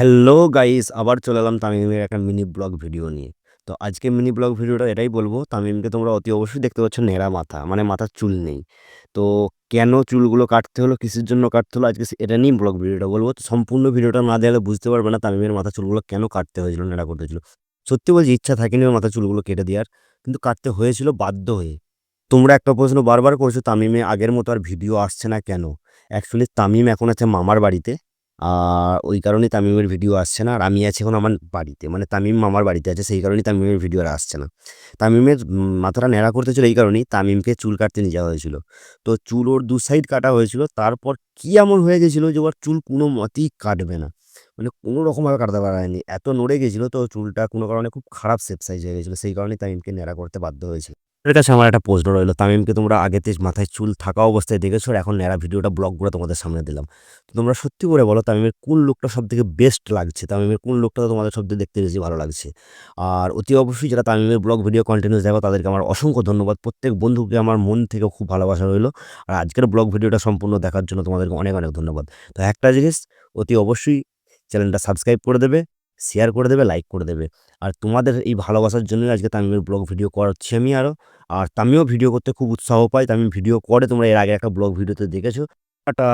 Hello guys আবার চলে এলাম তামিমের একটা মিনি ব্লগ ভিডিও নিয়ে। তো আজকে মিনি ব্লগ ভিডিওটা এটাই বলব, তামিমকে তোমরা অতি অবশ্যই দেখতে পাচ্ছ নেড়া মাথা মানে মাথার চুল নেই। তো কেন চুলগুলো কাটতে হলো, কিসের জন্য কাটতে হলো, আজকে এটা নিয়ে ব্লগ ভিডিওটা বলব। তো সম্পূর্ণ ভিডিওটা না দেখলে বুঝতে পারবে না তামিমের মাথা চুলগুলো কেন কাটতে হয়েছিল নেড়া করতে হয়েছিল। সত্যি বলছি, ইচ্ছা থাকেনি মাথা চুলগুলো কেটে দেওয়ার, কিন্তু কাটতে হয়েছিল বাধ্য হয়ে। তোমরা একটা প্রশ্ন বারবার করছ, তামিমে আগের মতো আর ভিডিও আসছে না কেন? অ্যাকচুয়ালি তামিম এখন আছে মামার বাড়িতে। আর ওই কারণেই তামিমের ভিডিও আসছে না। আর আমি আছি এখন আমার বাড়িতে। মানে তামিম আমার বাড়িতে আছে, সেই কারণেই তামিমের ভিডিও আর আসছে না। তামিমের মাথাটা ন্যাড়া করতে ছিল এই কারণেই তামিমকে চুল কাটতে নিয়ে যাওয়া হয়েছিল। তো চুল ওর দু সাইড কাটা হয়েছিল, তারপর কি এমন হয়ে গেছিল যে ওর চুল কোনো মতেই কাটবে না। মানে কোনো রকমভাবে কাটাতে পারা হয়নি। এত নড়ে গেছিল তো চুলটা কোনো কারণে খুব খারাপ শেপ সাইজ হয়ে গেছিল, সেই কারণেই তামিমকে ন্যাড়া করতে বাধ্য হয়েছিল। এর কাছে আমার একটা প্রশ্ন রইল, তামিমকে তোমরা আগেতে মাথায় চুল থাকা অবস্থায় দেখেছ এখন ন্যাড়া ভিডিওটা ব্লগ করে তোমাদের সামনে দিলাম। তো তোমরা সত্যি করে বলো তামিমের কোন লুকটা সব থেকে বেস্ট লাগছে? তামিমের কোন লুকটা তোমাদের সব থেকে দেখতে বেশি ভালো লাগছে? আর অতি অবশ্যই যারা তামিমের ব্লগ ভিডিও কন্টিনিউস দেখো, তাদেরকে আমার অসংখ্য ধন্যবাদ। প্রত্যেক বন্ধুকে আমার মন থেকে খুব ভালোবাসা রইল। আর আজকের ব্লগ ভিডিওটা সম্পূর্ণ দেখার জন্য তোমাদেরকে অনেক অনেক ধন্যবাদ। তো একটা জিনিস অতি অবশ্যই চ্যানেলটা সাবস্ক্রাইব করে দেবে। শেয়ার করে দেবে লাইক করে দেবে। আর তোমাদের এই ভালোবাসার জন্যই আজকে তামিমের ব্লগ ভিডিও করাচ্ছি আমি আরও আর তামিও ভিডিও করতে খুব উৎসাহ পাই তামিম ভিডিও করে, তোমরা এর আগে একটা ব্লগ ভিডিওতে দেখেছ। টাটা!